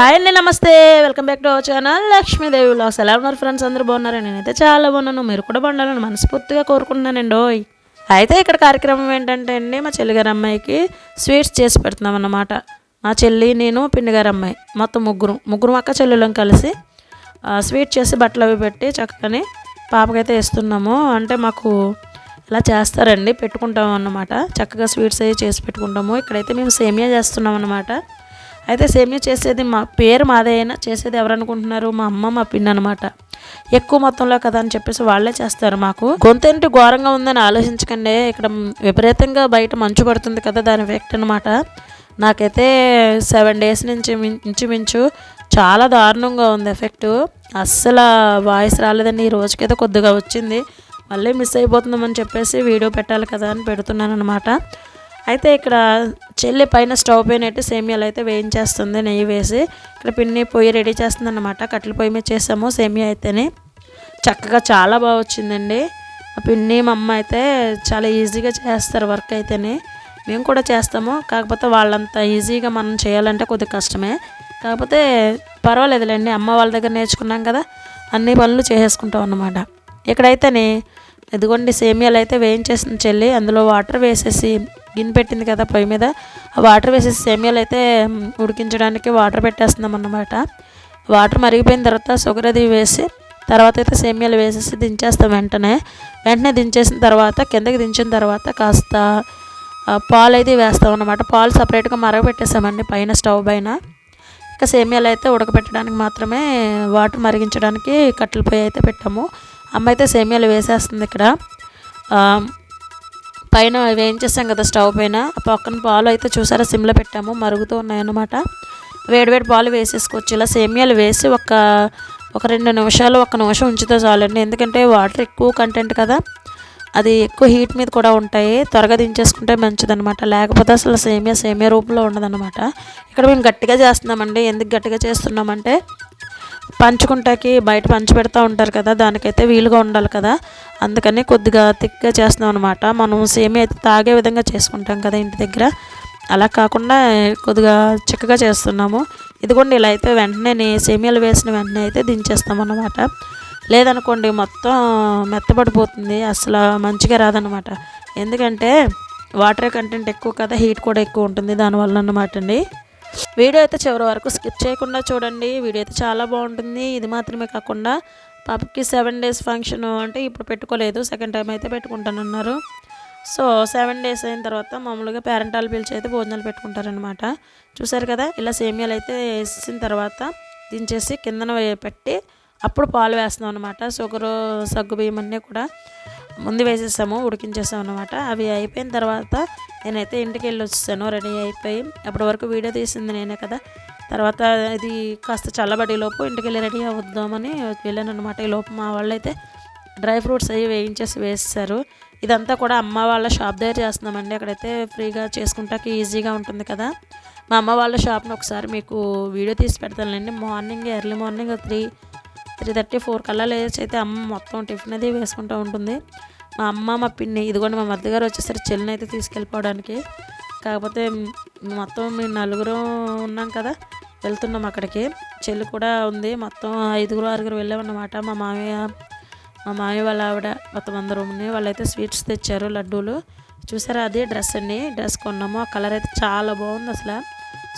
Hi అండి నమస్తే. Welcome back to our channel Lakshmidevi vlogs. ఎలా ఉన్నారు ఫ్రెండ్స్? అందరూ బాగున్నారు? నేనైతే చాలా బాగున్నాను. మీరు కూడా బాగుండాలని మనస్ఫూర్తిగా కోరుకుంటున్నానండి ఓయ్ అయితే ఇక్కడ కార్యక్రమం ఏంటంటే అండి మా చెల్లిగారి అమ్మాయికి స్వీట్స్ చేసి పెడుతున్నాం అన్నమాట. మా చెల్లి నేను పిండిగారి అమ్మాయి. మొత్తం ముగ్గురు. ముగ్గురు అక్క చెల్లెళ్ళం కలిసి స్వీట్ చేసి బట్టలు అవి పెట్టి చక్కని పాపకైతే ఇస్తున్నాము అంటే మాకు ఇలా చేస్తారండి పెట్టుకుంటాం అన్నమాట. చక్కగా స్వీట్స్ అవి చేసి పెట్టుకుంటాము. ఇక్కడైతే మేము సేమియా చేస్తున్నాం అన్నమాట. అయితే సేమియా చేసేది మా పేరు మాదే అయినా చేసేది ఎవరనుకుంటున్నారు? మా అమ్మ మా పిన్ని అనమాట ఎక్కువ మొత్తంలో కదా అని చెప్పేసి వాళ్ళే చేస్తారు మాకు. గొంతేంటి ఘోరంగా ఉందని ఆలోచించకండి. ఇక్కడ విపరీతంగా బయట మంచు పడుతుంది కదా దాని ఎఫెక్ట్ అనమాట నాకైతే సెవెన్ డేస్ నుంచి ఇంచుమించు చాలా దారుణంగా ఉంది ఎఫెక్ట్. అస్సలు వాయిస్ రాలేదండి. ఈ రోజుకైతే కొద్దిగా వచ్చింది. మళ్ళీ మిస్ అయిపోతుందని చెప్పేసి వీడియో పెట్టాలి కదా అని పెడుతున్నాను అనమాట అయితే ఇక్కడ చెల్లి పైన స్టవ్ పైన అయితే సేమియాలు అయితే వేయించేస్తుంది నెయ్యి వేసి. ఇక్కడ పిన్ని పొయ్యి రెడీ చేస్తుంది అనమాట కట్టెల పొయ్యి మీద చేసాము సేమియా అయితేనే. చక్కగా చాలా బాగా వచ్చిందండి. పిన్ని మా అమ్మ అయితే చాలా ఈజీగా చేస్తారు వర్క్ అయితేనే. మేము కూడా చేస్తాము. కాకపోతే వాళ్ళంత ఈజీగా మనం చేయాలంటే కొద్దిగా కష్టమే. కాకపోతే పర్వాలేదులేండి. అమ్మ వాళ్ళ దగ్గర నేర్చుకున్నాం కదా. అన్ని పనులు చేసేసుకుంటాం అన్నమాట. ఇక్కడైతేనే. ఇదిగోండి సేమియాలు అయితే వేయించేసిన చెల్లి. అందులో వాటర్ వేసేసి గిన్నె పెట్టింది కదా పొయ్యి మీద. వాటర్ వేసేసి సేమియాలు అయితే ఉడికించడానికి వాటర్ పెట్టేస్తున్నాం అన్నమాట. వాటర్ మరిగిపోయిన తర్వాత షుగర్ అది వేసి తర్వాత అయితే సేమియాలు వేసేసి దించేస్తాం వెంటనే. వెంటనే దించేసిన తర్వాత కిందకి దించిన తర్వాత కాస్త పాలు అయితే వేస్తాం అన్నమాట. పాలు సపరేట్గా మరగబెట్టేసామండి పైన స్టవ్ పైన. ఇంకా సేమియాలు అయితే ఉడకబెట్టడానికి మాత్రమే వాటర్ మరిగించడానికి కట్టెల పొయ్యి అయితే పెట్టాము. అమ్మ అయితే సేమియాలు వేసేస్తుంది ఇక్కడ. పైన వేయించేసాం కదా స్టవ్ పైన? పక్కన పాలు అయితే చూసారా? సిమ్లో పెట్టాము. మరుగుతూ ఉన్నాయన్నమాట వేడివేడి పాలు వేసేసుకోవచ్చు. ఇలా సేమియాలు వేసి ఒక ఒక రెండు నిమిషాలు ఒక నిమిషం ఉంచితే చాలండి. ఎందుకంటే వాటర్ ఎక్కువ కంటెంట్ కదా. అది ఎక్కువ హీట్ మీద కూడా ఉంటాయి. త్వరగా దించేసుకుంటే మంచిదన్నమాట. లేకపోతే అసలు సేమియా సేమియా రూపంలో ఉండదన్నమాట. ఇక్కడ మేము గట్టిగా చేస్తున్నామండి. ఎందుకు గట్టిగా చేస్తున్నామంటే పంచుకుంటాకి బయట పంచి పెడతా ఉంటారు కదా దానికైతే వీలుగా ఉండాలి కదా. అందుకని కొద్దిగా థిక్గా చేస్తున్నాం అనమాట మనం సేమియా అయితే తాగే విధంగా చేసుకుంటాం కదా ఇంటి దగ్గర. అలా కాకుండా కొద్దిగా చిక్కగా చేస్తున్నాము. ఇదిగోండి ఇలా అయితే వెంటనే సేమియాలు వేసిన వెంటనే అయితే దించేస్తాం అన్నమాట లేదనుకోండి మొత్తం మెత్తబడిపోతుంది అసలు మంచిగా రాదనమాట ఎందుకంటే వాటర్ కంటెంట్ ఎక్కువ కదా హీట్ కూడా ఎక్కువ ఉంటుంది దానివల్ల అనమాట అండి. వీడియో అయితే చివరి వరకు స్కిప్ చేయకుండా చూడండి. వీడియో అయితే చాలా బాగుంటుంది. ఇది మాత్రమే కాకుండా పాపకి సెవెన్ డేస్ ఫంక్షన్ అంటే ఇప్పుడు పెట్టుకోలేదు. సెకండ్ టైం అయితే పెట్టుకుంటానన్నారు. సో సెవెన్ డేస్ అయిన తర్వాత మామూలుగా పేరెంటాలు పిలిచి అయితే భోజనాలు పెట్టుకుంటారనమాట చూసారు కదా? ఇలా సేమియాలు అయితే వేసిన తర్వాత దించేసి కిందన పెట్టి అప్పుడు పాలు వేస్తున్నాం అనమాట షుగరు సగ్గు బియ్యం అన్నీ కూడా ముందు వేసేసాము ఉడికించేసాము అనమాట అవి అయిపోయిన తర్వాత నేనైతే ఇంటికి వెళ్ళి వచ్చేసాను రెడీ అయిపోయి అప్పటి వరకు వీడియో తీసింది నేనే కదా. తర్వాత ఇది కాస్త చల్లబడి లోపు ఇంటికి వెళ్ళి రెడీ అవుద్దామని వెళ్ళాను అనమాట ఈ లోపు మా వాళ్ళైతే డ్రై ఫ్రూట్స్ అవి వేయించేసి వేస్తారు. ఇదంతా కూడా అమ్మ వాళ్ళ షాప్ దగ్గర చేస్తున్నామండి. అక్కడైతే ఫ్రీగా చేసుకుంటాకి ఈజీగా ఉంటుంది కదా. మా అమ్మ వాళ్ళ షాప్ని ఒకసారి మీకు వీడియో తీసి పెడతానులేండి. Morning early morning three three thirty four కల్లా లేచి అయితే అమ్మ మొత్తం టిఫిన్ అది వేసుకుంటూ ఉంటుంది. మా అమ్మ మా పిన్ని ఇదిగోండి మా మద్దగారు వచ్చేసరికి చెల్లిని అయితే తీసుకెళ్ళిపోవడానికి. కాకపోతే మొత్తం మేము నలుగురు ఉన్నాం కదా వెళ్తున్నాం అక్కడికి. చెల్లి కూడా ఉంది మొత్తం ఐదుగురు ఆరుగురు వెళ్ళామన్నమాట. మా మామయ్య మా మామయ్య వాళ్ళ ఆవిడ మొత్తం అందరూ ఉన్నాయి. వాళ్ళైతే స్వీట్స్ తెచ్చారు లడ్డూలు. చూసారా అదే డ్రెస్ అండి డ్రెస్ కొన్నాము. ఆ కలర్ అయితే చాలా బాగుంది అసలు.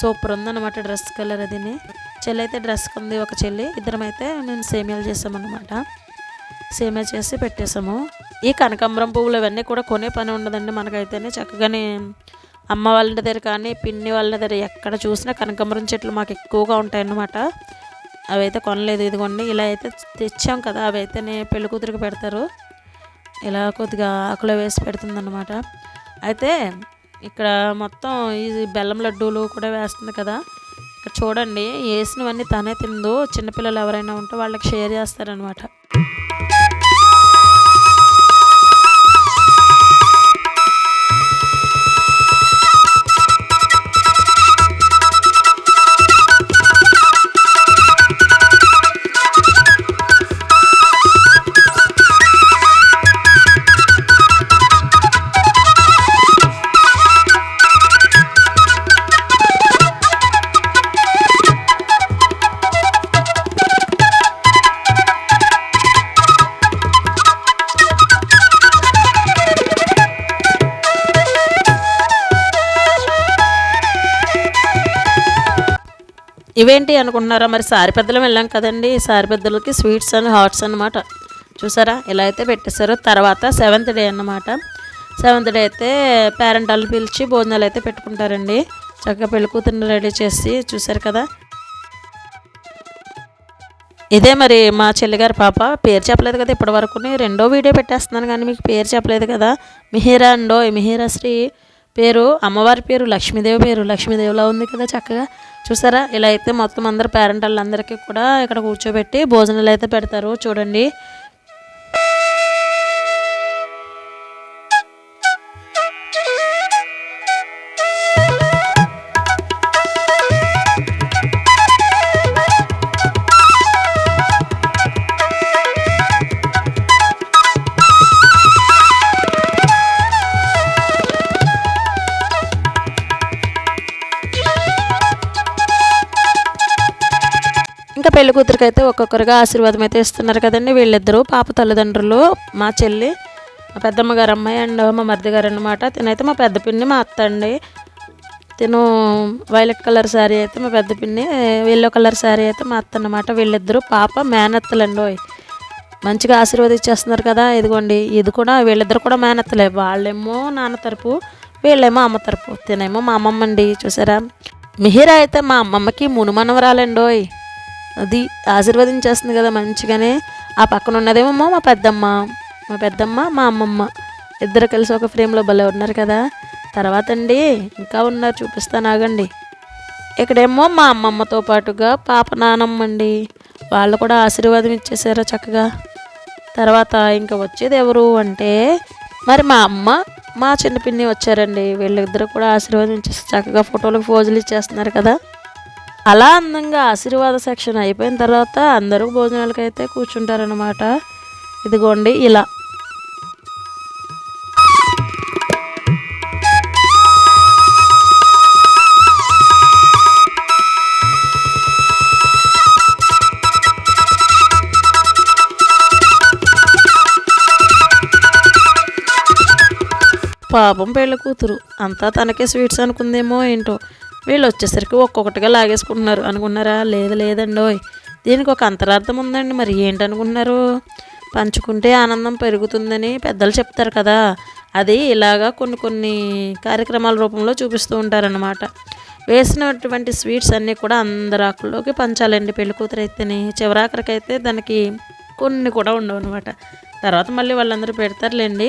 సూపర్ ఉందన్నమాట డ్రెస్ కలర్ అదిని. చెల్లి అయితే డ్రెస్ ఉంది ఒక చెల్లి ఇద్దరం అయితే మేము సేమియాలు చేసామన్నమాట. సేమియా చేసి పెట్టేసాము. ఈ కనకాంబరం పువ్వులు ఇవన్నీ కూడా కొనే పని ఉండదండి మనకైతేనే. చక్కగానే అమ్మ వాళ్ళ దగ్గర కానీ పిన్ని వాళ్ళ దగ్గర ఎక్కడ చూసినా కనకాంబరం చెట్లు మాకు ఎక్కువగా ఉంటాయన్నమాట. అయితే కొనలేదు ఇదిగోండి. ఇలా అయితే తెచ్చాం కదా అవి అయితే పెళ్ళి కూతురికి పెడతారు. ఇలా కొద్దిగా ఆకులో వేసి పెడుతుందన్నమాట. అయితే ఇక్కడ మొత్తం ఈ బెల్లం లడ్డూలు కూడా వేస్తుంది కదా. ఇక్కడ చూడండి వేసినవన్నీ తనే తిందు. చిన్నపిల్లలు ఎవరైనా ఉంటే వాళ్ళకి షేర్ చేస్తారనమాట ఇవేంటి అనుకుంటున్నారా? మరి సారి పెద్దలం వెళ్ళాం కదండి. సారి పెద్దలకి స్వీట్స్ అండ్ హాట్స్ అన్నమాట. చూసారా? ఇలా అయితే పెట్టేశారు. తర్వాత సెవెంత్ డే అన్నమాట. సెవెంత్ డే అయితే పేరెంట్ వాళ్ళు పిలిచి భోజనాలు అయితే పెట్టుకుంటారండి. చక్కగా పెళ్ళి కూతుర్ని రెడీ చేసి చూసారు కదా. ఇదే మరి మా చెల్లిగారి పాప. పేరు చెప్పలేదు కదా ఇప్పటి వరకు రెండో వీడియో పెట్టేస్తున్నాను కానీ మీకు పేరు చెప్పలేదు కదా. మిహిరా అండో మిహిరా శ్రీ. పేరు అమ్మవారి పేరు లక్ష్మీదేవి పేరు లక్ష్మీదేవిలా ఉంది కదా చక్కగా. చూసారా? ఇలా అయితే మొత్తం అందరు పేరెంట్ వాళ్ళందరికీ కూడా ఇక్కడ కూర్చోబెట్టి భోజనాలు అయితే పెడతారు. చూడండి. పెళ్ళి కూతురికైతే అయితే ఒక్కొక్కరుగా ఆశీర్వాదం అయితే ఇస్తున్నారు కదండి. వీళ్ళిద్దరూ పాప తల్లిదండ్రులు మా చెల్లి మా పెద్దమ్మ గారు అమ్మాయి అండ్ మా మరిది గారు అనమాట తినైతే మా పెద్ద పిన్ని మా అత్త అండి. తిను వైలెట్ కలర్ శారీ అయితే మా పెద్ద పిన్ని ఎల్లో కలర్ శారీ అయితే మా అత్త అనమాట వీళ్ళిద్దరూ పాప మేనత్తలండి ఓయ్. మంచిగా ఆశీర్వదించేస్తున్నారు కదా. ఇదిగోండి ఇది కూడా వీళ్ళిద్దరు కూడా మేనత్తలే. వాళ్ళేమో నాన్న తరపు వీళ్ళేమో అమ్మ తరపు. తినేమో మా అమ్మమ్మ అండి చూసారా? మిహిరా అయితే మా అమ్మమ్మకి మునుమనవరాలండోయ్ అది ఆశీర్వదించేస్తుంది కదా మంచిగానే. ఆ పక్కన ఉన్నదేమో మా పెద్దమ్మ మా పెద్దమ్మ మా అమ్మమ్మ. ఇద్దరు కలిసి ఒక ఫ్రేమ్లో భలే ఉన్నారు కదా. తర్వాత అండి ఇంకా ఉన్నారు చూపిస్తాను ఆగండి. ఇక్కడేమో మా అమ్మమ్మతో పాటుగా పాప నానమ్మ అండి. వాళ్ళు కూడా ఆశీర్వాదం ఇచ్చేసారు చక్కగా. తర్వాత ఇంకా వచ్చేది ఎవరు అంటే మరి మా అమ్మ మా చిన్న పిన్ని వచ్చారండి. వీళ్ళిద్దరు కూడా ఆశీర్వాదం ఇచ్చేసి చక్కగా ఫోటోలకు ఫోజులు ఇచ్చేస్తున్నారు కదా. అలా అందంగా ఆశీర్వాద సెక్షన్ అయిపోయిన తర్వాత అందరూ భోజనాలకైతే అయితే కూర్చుంటారనమాట ఇదిగోండి ఇలా. పాపం పెళ్ళి కూతురు. అంతా తనకే స్వీట్స్ అనుకుందేమో ఏంటో. వీళ్ళు వచ్చేసరికి ఒక్కొక్కటిగా లాగేసుకుంటున్నారు. అనుకున్నారా? లేదు లేదండోయ్ దీనికి ఒక అంతరార్థం ఉందండి మరి. ఏంటనుకున్నారు పంచుకుంటే ఆనందం పెరుగుతుందని పెద్దలు చెప్తారు కదా. అది ఇలాగా కొన్ని కొన్ని కార్యక్రమాల రూపంలో చూపిస్తూ ఉంటారనమాట వేసినటువంటి స్వీట్స్ అన్నీ కూడా అందరి ఆకుల్లోకి పంచాలండి పెళ్ళి కూతురు అయితేనే. చివరాఖరికైతే దానికి కొన్ని కూడా ఉండవు అనమాట తర్వాత మళ్ళీ వాళ్ళందరూ పెడతారులేండి.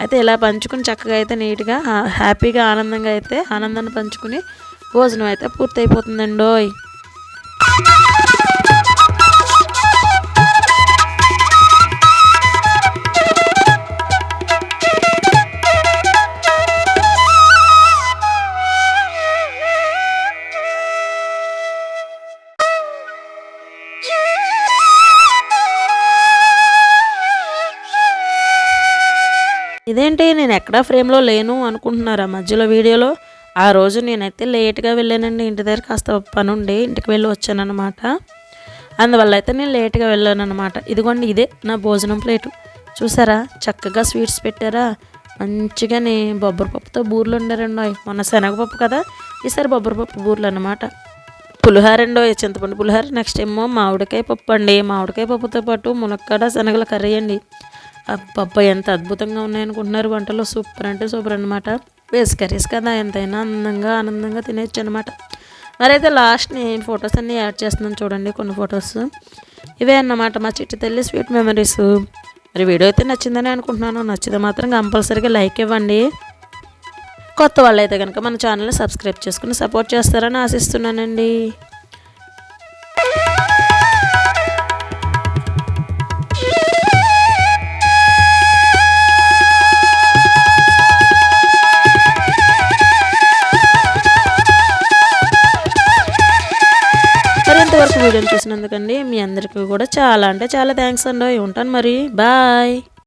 అయితే ఇలా పంచుకుని చక్కగా అయితే నీట్గా హ్యాపీగా ఆనందంగా అయితే ఆనందాన్ని పంచుకుని భోజనం అయితే పూర్తయిపోతుందండోయ్. ఇదేంటి నేను ఎక్కడా ఫ్రేమ్లో లేను అనుకుంటున్నారా మధ్యలో వీడియోలో? ఆ రోజు నేనైతే లేట్గా వెళ్ళానండి. ఇంటి దగ్గర కాస్త పని ఉండి ఇంటికి వెళ్ళి వచ్చానమాట అందువల్ల అయితే నేను లేట్గా వెళ్ళాను అనమాట ఇదిగోండి ఇదే నా భోజనం ప్లేటు. చూసారా? చక్కగా స్వీట్స్ పెట్టారా? మంచిగా నీ బొబ్బరి పప్పుతో బూర్లు ఉండారండి అవి. మొన్న శనగపప్పు కదా? ఈసారి బొబ్బరి పప్పు బూర్లు అనమాట పులిహార అండి చింతపండు పులిహార. నెక్స్ట్ ఏమో మామిడికాయ పప్పు అండి. మామిడికాయ పప్పుతో పాటు మునక్కాడ శనగల కర్రీ అండి. పప్పు ఎంత అద్భుతంగా ఉన్నాయనుకుంటున్నారు. వంటలో సూపర్ అంటే సూపర్ అనమాట వేసి కర్రీస్ కదా ఎంతైనా అందంగా ఆనందంగా తినేయచ్చు అనమాట మరైతే లాస్ట్ నేను ఫొటోస్ అన్నీ యాడ్ చేస్తున్నాను చూడండి కొన్ని ఫొటోస్ ఇవే అన్నమాట మా చిట్టి తల్లి స్వీట్ మెమరీస్ మరి వీడియో అయితే నచ్చిందని అనుకుంటున్నాను. నచ్చితే మాత్రం కంపల్సరీగా లైక్ ఇవ్వండి. కొత్త వాళ్ళైతే కనుక మన ఛానల్ని సబ్స్క్రైబ్ చేసుకుని సపోర్ట్ చేస్తారని ఆశిస్తున్నానండి. కూడా చాలా అంటే చాలా థ్యాంక్స్ అండి. ఉంటాను మరి. బాయ్